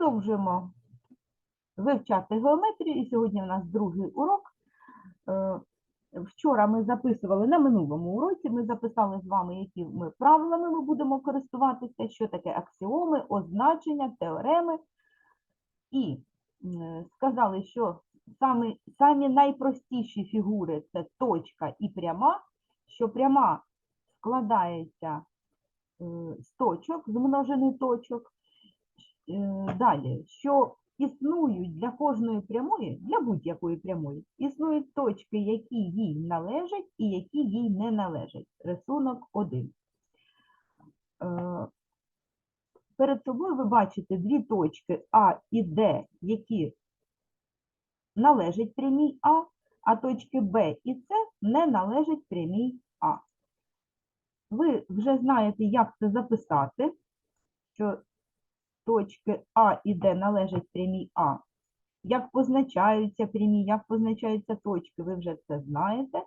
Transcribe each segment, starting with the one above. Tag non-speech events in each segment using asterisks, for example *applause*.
Продовжуємо вивчати геометрію, і сьогодні у нас другий урок. Е, Вчора ми записували на минулому уроці, ми записали з вами, які ми правилами ми будемо користуватися, що таке аксіоми, означення, теореми. І сказали, що самі, самі найпростіші фігури це точка і пряма, що пряма складається е, з точок, з множини точок. Е, Далі, що існують для кожної прямої, для будь-якої прямої, існують точки, які їй належать і які їй не належать. Рисунок 1. Перед собою ви бачите дві точки А і Д, які належать прямій А, а точки Б і С не належать прямій А. Ви вже знаєте, як це записати, що точки А і Д належать прямій А. Як позначаються прямі, як позначаються точки, ви вже це знаєте.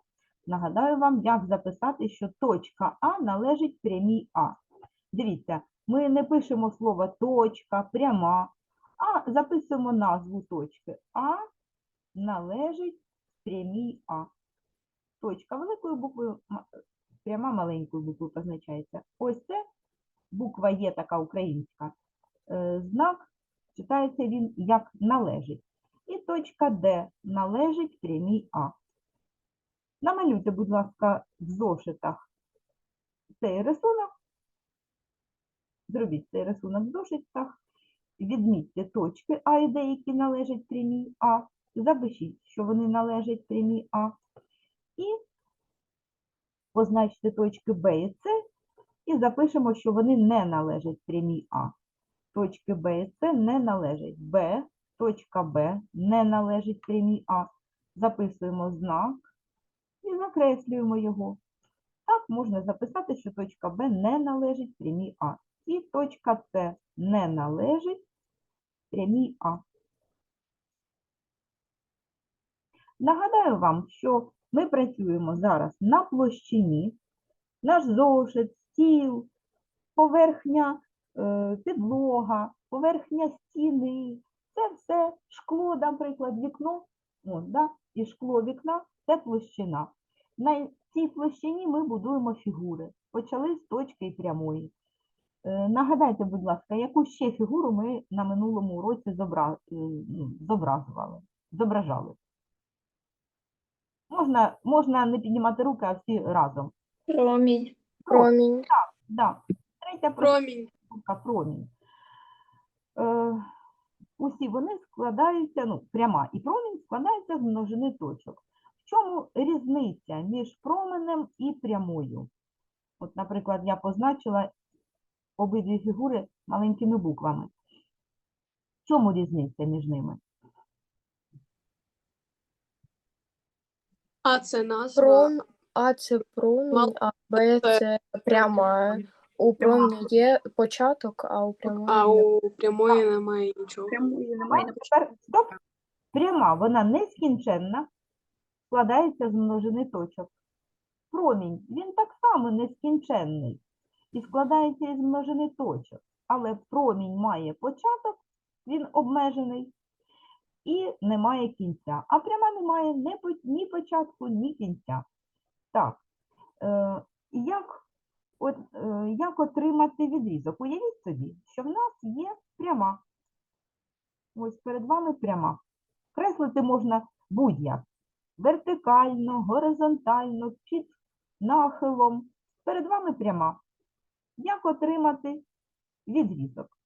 Нагадаю вам, як записати, що точка А належить прямій А. Дивіться, ми не пишемо слово точка, пряма, а записуємо назву точки. А належить прямій А. Точка великою буквою, пряма маленькою буквою позначається. Ось це буква є така українська. Е, Знак читається він як належить. І точка Д належить прямій А. Намалюйте, будь ласка, в зошитах цей рисунок. Зробіть цей рисунок в зошитах. Відмітьте точки А і Д, які належать прямій А. Запишіть, що вони належать прямій А. І позначте точки Б і С. І запишемо, що вони не належать прямій А. Точки Б і С не належать. Б, точка Б не належить прямій А. Записуємо знак і закреслюємо його. Так можна записати, що точка Б не належить прямій А. І точка С не належить прямій А. Нагадаю вам, що ми працюємо зараз на площині, наш зошит, стіл, поверхня підлога, поверхня стіни, це все шкло, наприклад, вікно, от, да? і шкло вікна це площина. На цій площині ми будуємо фігури. Почали з точки і прямої. Е, Нагадайте, будь ласка, яку ще фігуру ми на минулому уроці зобра- е, ну, зображали? Можна, можна не піднімати руки, а всі разом. Промінь. Промінь. Да. Третя Промінь. Штука промінь. Е, усі вони складаються, ну, пряма і промінь складаються з множини точок. В чому різниця між променем і прямою? От, наприклад, я позначила обидві фігури маленькими буквами. В чому різниця між ними? А це назва. Пром, А це промінь, а Б це пряма. У промені є початок, а у прямої А у прямої немає нічого. Ну, тепер, стоп. Пряма, вона нескінченна, складається з множини точок. Промінь, він так само нескінченний і складається із множини точок. Але промінь має початок, він обмежений і не має кінця. А пряма не має ні, ні початку, ні кінця. Так, е, як, от, е, як отримати відрізок? Уявіть собі, що в нас є пряма. Ось перед вами пряма. Креслити можна будь-як. Вертикально, горизонтально, під нахилом. Перед вами пряма. Як отримати відрізок?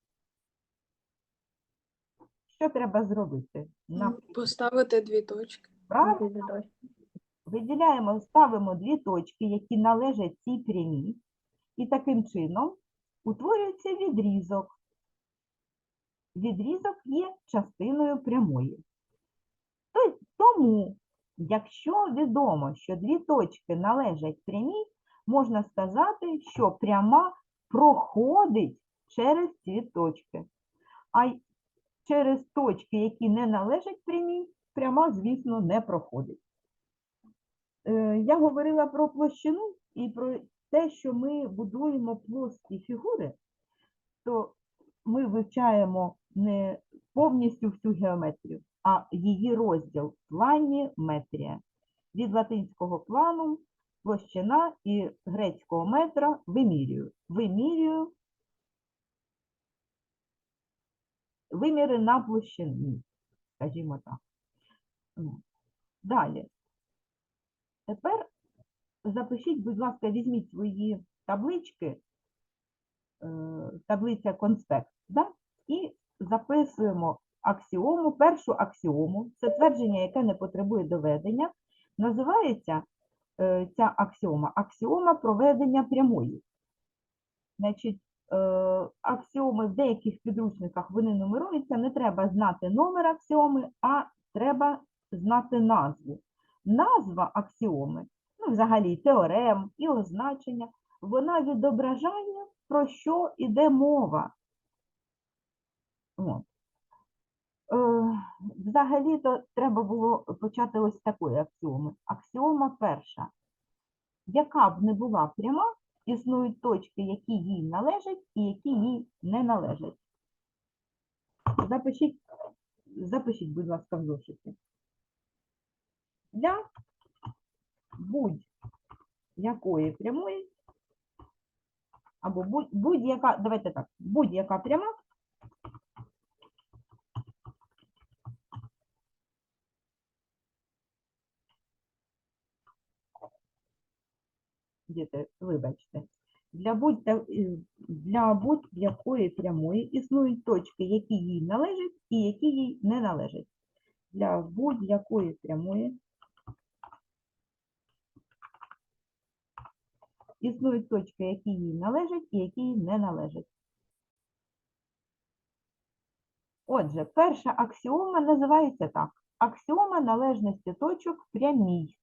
Що треба зробити? На Поставити дві точки. правильно виділяємо, ставимо дві точки, які належать цій прямій, і таким чином утворюється відрізок. Відрізок є частиною прямої. Тому, якщо відомо, що дві точки належать прямій, можна сказати, що пряма проходить через ці точки. А через точки, які не належать прямій, пряма, звісно, не проходить. Е, Я говорила про площину і про те, що ми будуємо плоскі фігури, то ми вивчаємо не повністю всю геометрію, а її розділ планіметрія. Від латинського плану площина і грецького метра вимірюю. Вимірюю виміри на площині, скажімо так. Далі. Тепер запишіть, будь ласка, візьміть свої таблички, е, таблиця конспект, да? і записуємо аксіому, першу аксіому, це твердження, яке не потребує доведення, називається е, ця аксіома аксіома проведення прямої. Значить, е, аксіоми в деяких підручниках вони нумеруються, не треба знати номер аксіоми, а треба знати назву. Назва аксіоми, взагалі теорем і означення, вона відображає, про що йде мова. От. Е, Взагалі-то треба було почати ось такої аксіоми. Аксіома перша. Яка б не була пряма, існують точки, які їй належать і які їй не належать. Запишіть, запишіть, будь ласка, в зошиті. Для будь-якої прямої, або будь- будь-яка, давайте так, будь-яка пряма діти, вибачте, для будь- е, для будь-якої прямої існують точки, які їй належать і які їй не належать. Для будь-якої прямої існують точки, які їй належать і які їй не належать. Отже, перша аксіома називається так. Аксіома належності точок прямій.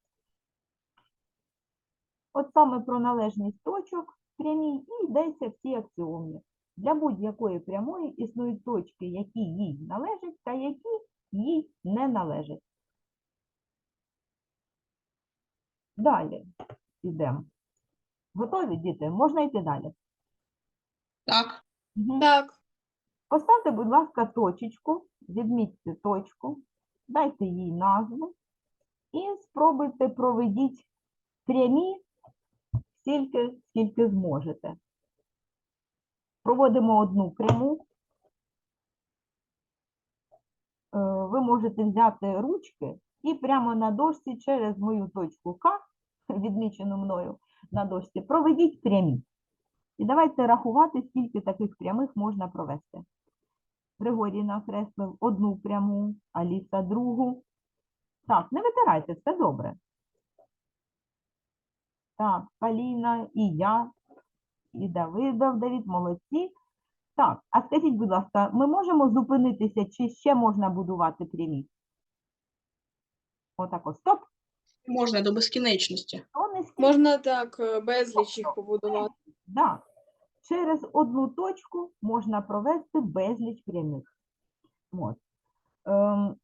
От саме про належність точок прямій і йдеться в цій аксіомі. Для будь-якої прямої існують точки, які їй належать та які їй не належать. Далі йдемо. Готові, діти? Можна йти далі? Так. Так. Поставте, будь ласка, точечку, відмітьте точку, дайте їй назву і спробуйте проведіть прямі стільки, скільки зможете. Проводимо одну пряму. Е, Ви можете взяти ручки і прямо на дошці через мою точку К, відмічену мною на дошці, проведіть прямі. І давайте рахувати, скільки таких прямих можна провести. Григорій накреслив одну пряму, Аліса другу. Так, не витирайте, все добре. Так, Поліна і я, і Давидов, Давід, молодці. Так, а скажіть, будь ласка, ми можемо зупинитися, чи ще можна будувати прямі? Отако, стоп, Можна до безкінечності. то не стільки. Можна так е, безліч їх побудувати. Да. Через одну точку можна провести безліч прямих. От. Ем,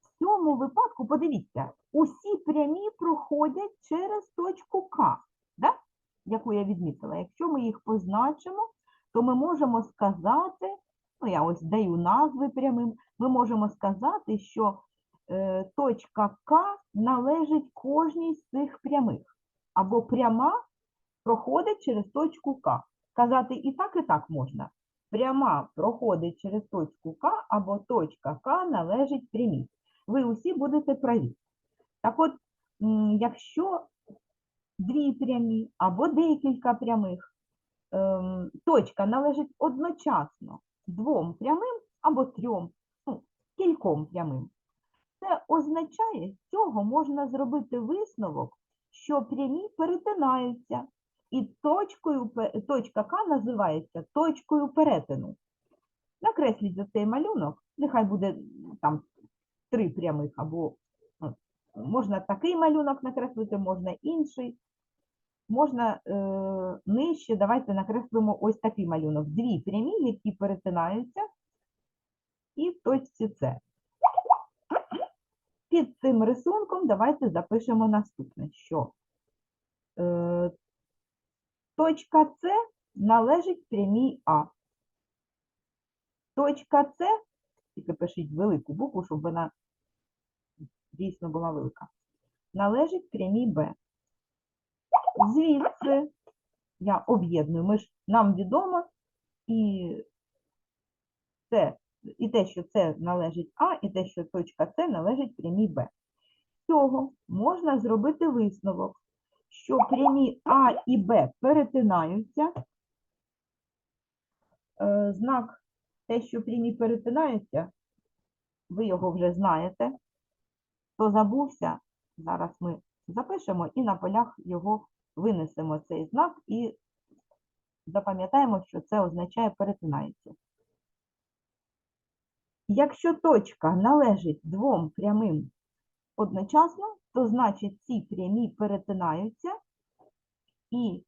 в цьому випадку, подивіться, усі прямі проходять через точку К, да? яку я відмітила. Якщо ми їх позначимо, то ми можемо сказати, ну я ось даю назви прямим, ми можемо сказати, що точка К належить кожній з цих прямих. Або пряма проходить через точку К. Сказати і так, і так можна. Пряма проходить через точку К, або точка К належить прямій. Ви усі будете праві. Так от, якщо дві прямі або декілька прямих, ем, точка належить одночасно двом прямим або трьом, ну, кільком прямим, це означає, з цього можна зробити висновок, що прямі перетинаються, і точкою, точка К називається точкою перетину. Накресліть за цей малюнок, нехай буде там три прямих, або ну, можна такий малюнок накреслити, можна інший. Можна е, нижче, давайте накреслимо ось такий малюнок. Дві прямі, які перетинаються, і в точці С. Під цим рисунком давайте запишемо наступне, що е, точка С належить прямій А. Точка С Тільки пишіть велику букву, щоб вона дійсно була велика. Належить прямій Б. Звідси я об'єдную. Ми ж нам відомо і це, і те, що це належить А, і те, що точка С належить прямій Б. З цього можна зробити висновок, що прямі А і Б перетинаються. Е, Знак те, що прямі перетинаються, ви його вже знаєте. Хто забувся, зараз ми запишемо і на полях його винесемо цей знак і запам'ятаємо, що це означає перетинаються. Якщо точка належить двом прямим одночасно, то значить ці прямі перетинаються, і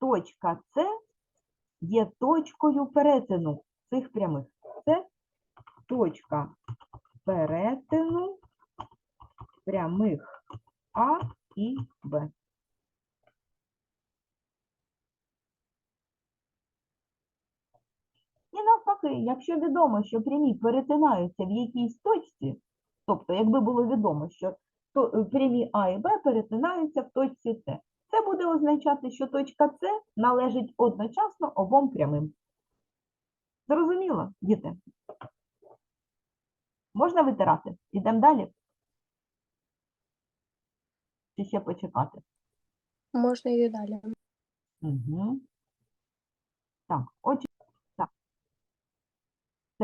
точка С є точкою перетину цих прямих. Це точка перетину прямих А і Б. І навпаки, якщо відомо, що прямі перетинаються в якійсь точці, тобто, якби було відомо, що е, прямі А і Б перетинаються в точці С, це буде означати, що точка С належить одночасно обом прямим. Зрозуміло, діти? Можна витирати? Ідемо далі? Чи ще почекати? Можна йти далі. Угу. Так, очі...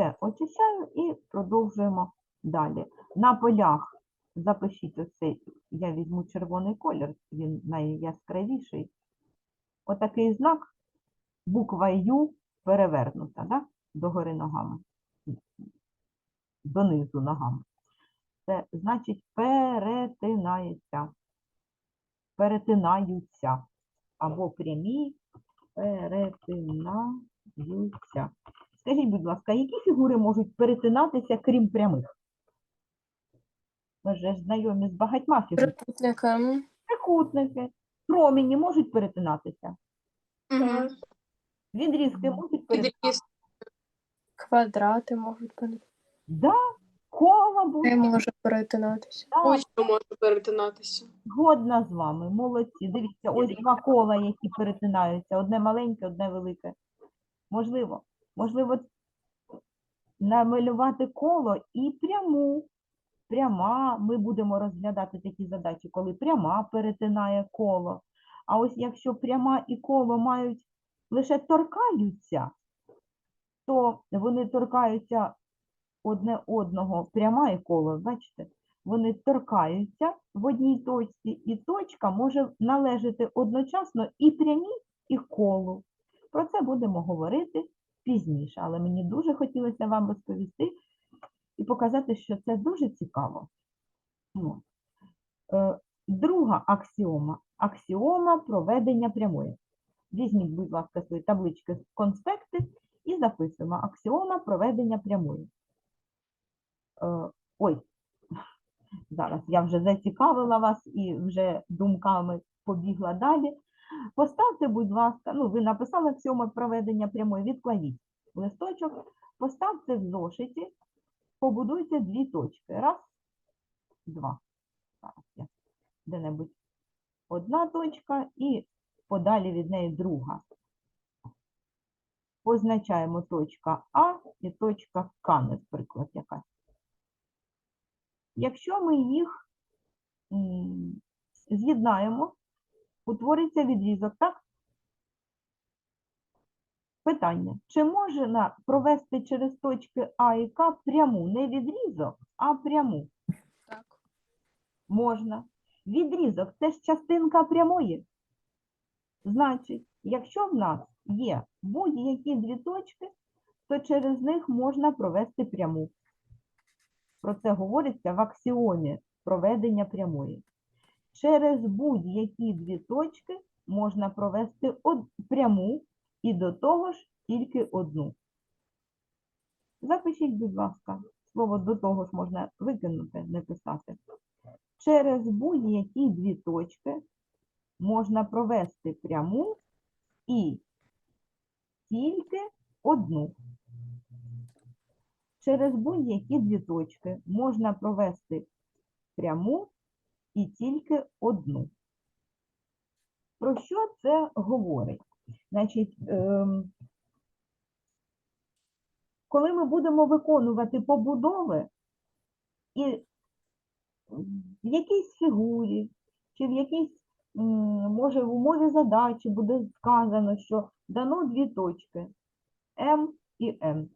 Це очищаю і продовжуємо далі. На полях запишіть оцей, я візьму червоний колір, він найяскравіший. Отакий знак, буква Ю перевернута, да? догори ногами, донизу ногами. Це значить перетинається, перетинаються або прямі перетинаються. Скажіть, будь ласка, які фігури можуть перетинатися, крім прямих? Ми ж знайомі з багатьма фігурами. Трикутником. Трикутники, промені можуть перетинатися. Мгм. Відрізки можуть перетинатися. Квадрати можуть бути. Да, кола Це будуть. може перетинатися. Да, Будь-що може перетинатися. згодна з вами. Молодці. Дивіться, ось два кола, які перетинаються. Одне маленьке, одне велике. Можливо, можливо, намалювати коло і пряму. Пряма, ми будемо розглядати такі задачі, коли пряма перетинає коло. А ось якщо пряма і коло мають лише торкаються, то вони торкаються одне одного, пряма і коло, бачите? Вони торкаються в одній точці, і точка може належати одночасно і прямій, і колу. Про це будемо говорити пізніше, але мені дуже хотілося вам розповісти і показати, що це дуже цікаво. От. Е, Друга аксіома аксіома проведення прямої. Візьміть, будь ласка, свої таблички конспекти і записуємо аксіома проведення прямої. Е, Ой, *laughs* зараз я вже зацікавила вас і вже думками побігла далі. Поставте, будь ласка, ну, ви написали аксіоми проведення прямої, відкладіть листочок, поставте в зошиті, побудуйте дві точки. Раз, два. Зараз я де-небудь одна точка і подалі від неї друга. Позначаємо точка А і точка К, наприклад, якась. Якщо ми їх з'єднаємо, утвориться відрізок, так? Питання. Чи можна провести через точки А і К пряму? Не відрізок, а пряму. Так. Можна. Відрізок це ж частинка прямої. Значить, якщо в нас є будь-які дві точки, то через них можна провести пряму. Про це говориться в аксіомі проведення прямої. Через будь-які дві точки можна провести пряму і до того ж тільки одну. Запишіть, будь ласка, слово до того ж можна викинути, не писати. Через будь-які дві точки можна провести пряму і тільки одну. через будь-які дві точки можна провести пряму і тільки одну. Про що це говорить? Значить, ем, коли ми будемо виконувати побудови і в якійсь фігурі, чи в якійсь, може, в умові задачі буде сказано, що дано дві точки М і N.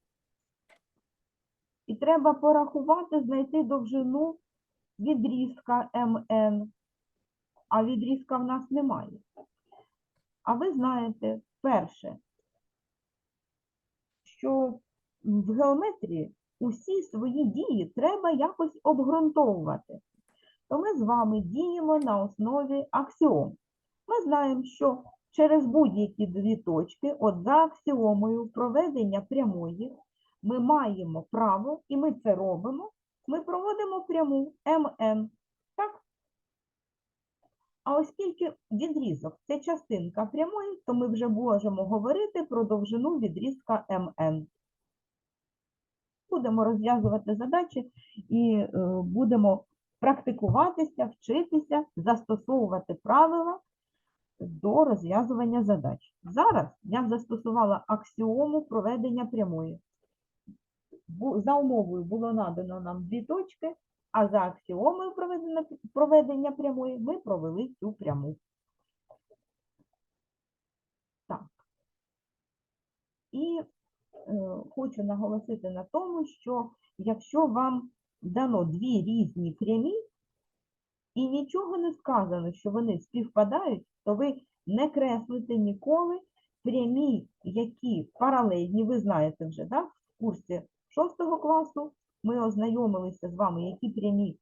І треба порахувати, знайти довжину відрізка МН, а відрізка в нас немає. А ви знаєте, перше, що в геометрії усі свої дії треба якось обґрунтовувати. То ми з вами діємо на основі аксіом. Ми знаємо, що через будь-які дві точки, от за аксіомою проведення прямої, ми маємо право, і ми це робимо, ми проводимо пряму МН. Так? А оскільки відрізок це частинка прямої, то ми вже можемо говорити про довжину відрізка МН. Будемо розв'язувати задачі і е, будемо практикуватися, вчитися, застосовувати правила до розв'язування задач. Зараз я застосувала аксіому проведення прямої. За умовою було надано нам дві точки, а за аксіомою проведення, проведення прямої ми провели цю пряму. Так. І е, хочу наголосити на тому, що якщо вам дано дві різні прямі, і нічого не сказано, що вони співпадають, то ви не креслите ніколи прямі, які паралельні, ви знаєте вже, так? В курсі 6 класу ми ознайомилися з вами, які прямі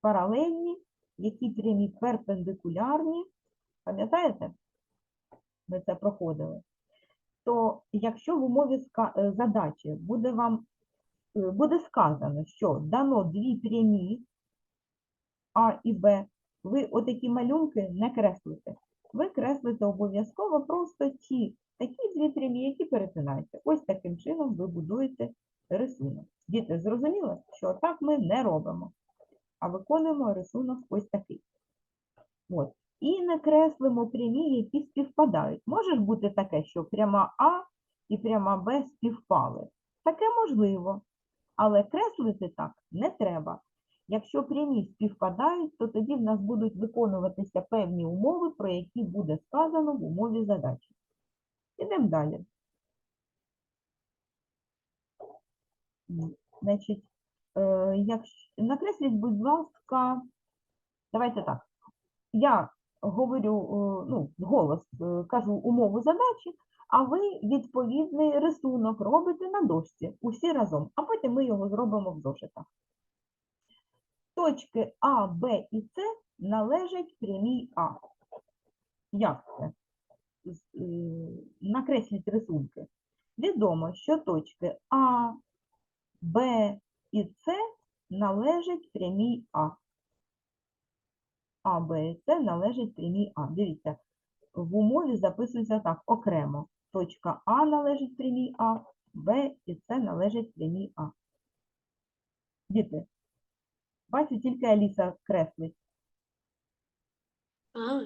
паралельні, які прямі перпендикулярні. Пам'ятаєте? Ми це проходили. То якщо в умові е, задачі буде вам е, буде сказано, що дано дві прямі А і Б, ви отакі малюнки не креслите. Ви креслите обов'язково просто ті такі дві прямі, які перетинаються. Ось таким чином ви будуєте рисунок. Діти, зрозуміло, що так ми не робимо, а виконуємо рисунок ось такий. От. І не креслимо прямі, які співпадають. Може бути таке, що пряма А і пряма Б співпали. Таке можливо, але креслити так не треба. Якщо прямі співпадають, то тоді в нас будуть виконуватися певні умови, про які буде сказано в умові задачі. Ідемо далі. М, Значить, е, якщо, накресліть, будь ласка, давайте так. Я говорю, е, ну, голос е, кажу умову задачі, а ви відповідний рисунок робите на дошці усі разом, а потім ми його зробимо в зошитах. Точки А, Б і С належать прямій А. Як це? Накресліть рисунки. Відомо, що точки А, Б і С належать прямій А. А, Б і С належать прямій А. Дивіться, в умові записується так, окремо. Точка А належить прямій А, Б і С належать прямій А. Діти, бачу, тільки Аліса креслить. А,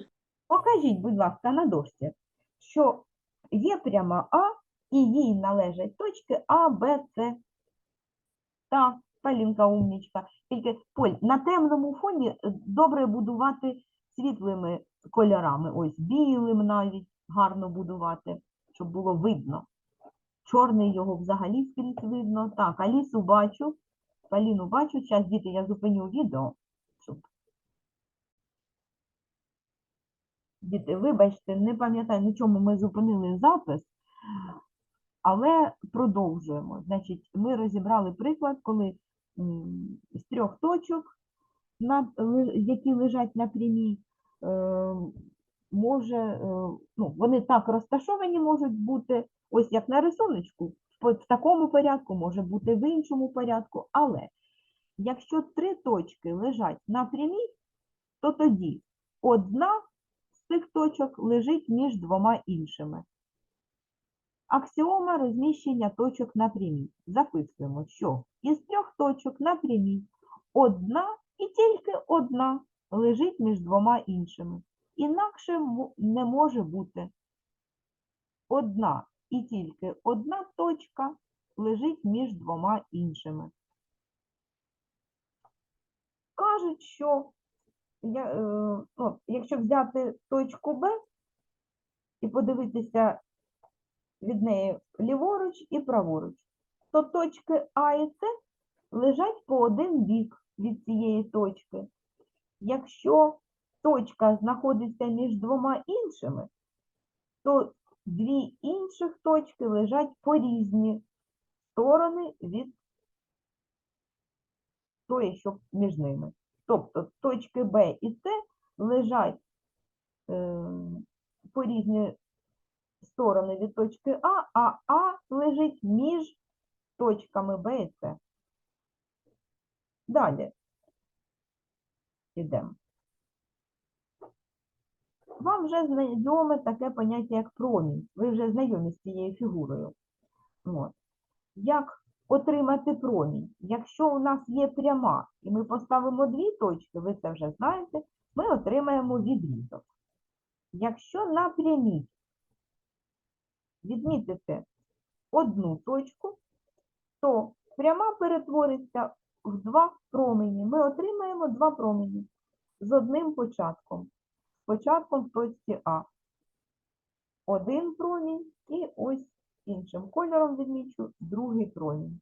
Покажіть, будь ласка, на дошці, що є пряма А і їй належать точки А, Б, С. Так, Полінка умнічка. Тільки, Поль, на темному фоні добре будувати світлими кольорами. Ось білим навіть гарно будувати, щоб було видно. Чорний його взагалі скрізь видно. Так, Алісу бачу, Поліну бачу. Зараз, діти, я зупиню відео. Щоб Діти, вибачте, не пам'ятаю, на чому ми зупинили запис, але продовжуємо. Значить, ми розібрали приклад, коли з трьох точок, які лежать на прямій, е, може, е, ну, вони так розташовані можуть бути, ось як на рисуночку, в, такому порядку, може бути в іншому порядку, але якщо три точки лежать на прямій, то тоді одна з цих точок лежить між двома іншими. Аксіома розміщення точок на прямій. Записуємо, що із трьох точок на прямій одна і тільки одна лежить між двома іншими. Інакше не може бути. Одна і тільки одна точка лежить між двома іншими. Кажуть, що е, ну, якщо взяти точку Б і подивитися від неї ліворуч і праворуч, то точки А і С лежать по один бік від цієї точки. Якщо точка знаходиться між двома іншими, то дві інших точки лежать по різні сторони від тої, що між ними. Тобто точки Б і С лежать е, по різні сторони від точки А, а А лежить між точками Б і С. Далі йдемо. Вам вже знайоме таке поняття, як промінь. Ви вже знайомі з цією фігурою. От. Як отримати промінь? Якщо у нас є пряма, і ми поставимо дві точки, ви це вже знаєте, ми отримаємо відрізок. Якщо на прямій відмітити одну точку, то пряма перетвориться в два промені. Ми отримаємо два промені з одним початком. Початком в точці А. Один промінь і ось іншим кольором відмічу другий промінь.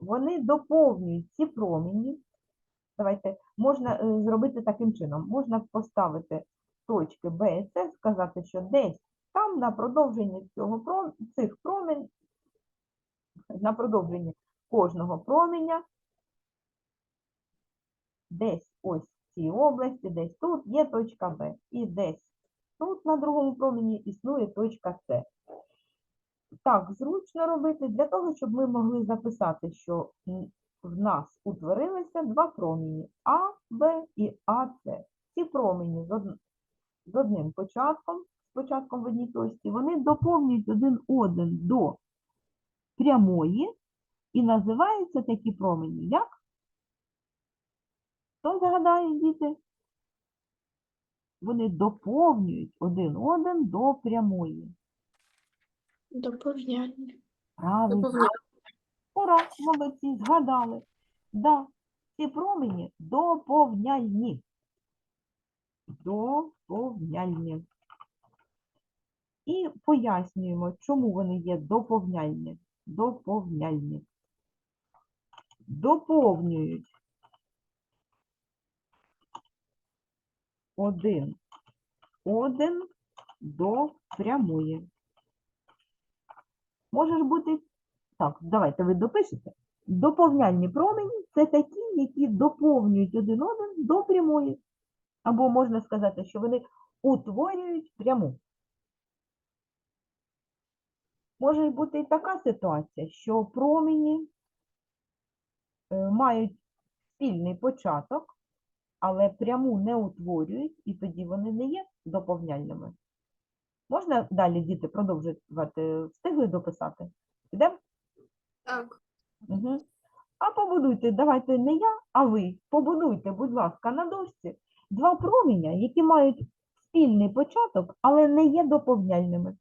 Вони доповнюють ці промені. Давайте, можна е, зробити таким чином. Можна поставити точки Б і С, сказати, що десь там на продовженні цього цих промень, на продовженні кожного променя, десь ось в цій області, десь тут є точка Б. І десь тут на другому промені існує точка С. Так, зручно робити для того, щоб ми могли записати, що в нас утворилися два промені А, Б і АС. Ці промені з одним початком, з початком в одній точці, вони доповнюють один один до прямої і називаються такі промені як? Хто згадає, діти? Вони доповнюють один один до прямої. Доповняння. Правильно. Доповняння. Ура, молодці, згадали. Да, ці промені доповняльні. Доповняльні. І пояснюємо, чому вони є доповняльні. Доповняльні. Доповнюють один один до прямої. Може бути так, давайте ви допишете. Доповняльні промені це такі, які доповнюють один один до прямої. Або можна сказати, що вони утворюють пряму. Може бути і така ситуація, що промені е, мають спільний початок, але пряму не утворюють, і тоді вони не є доповняльними. Можна далі діти продовжувати встигли дописати? Підемо? Так. Угу. А побудуйте, давайте не я, а ви. Побудуйте, будь ласка, на дошці два проміння, які мають спільний початок, але не є доповняльними.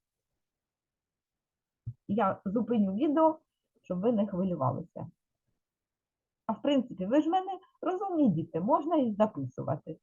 Я зупиню відео, щоб ви не хвилювалися. А в принципі, ви ж мене розумні діти, можна і записувати.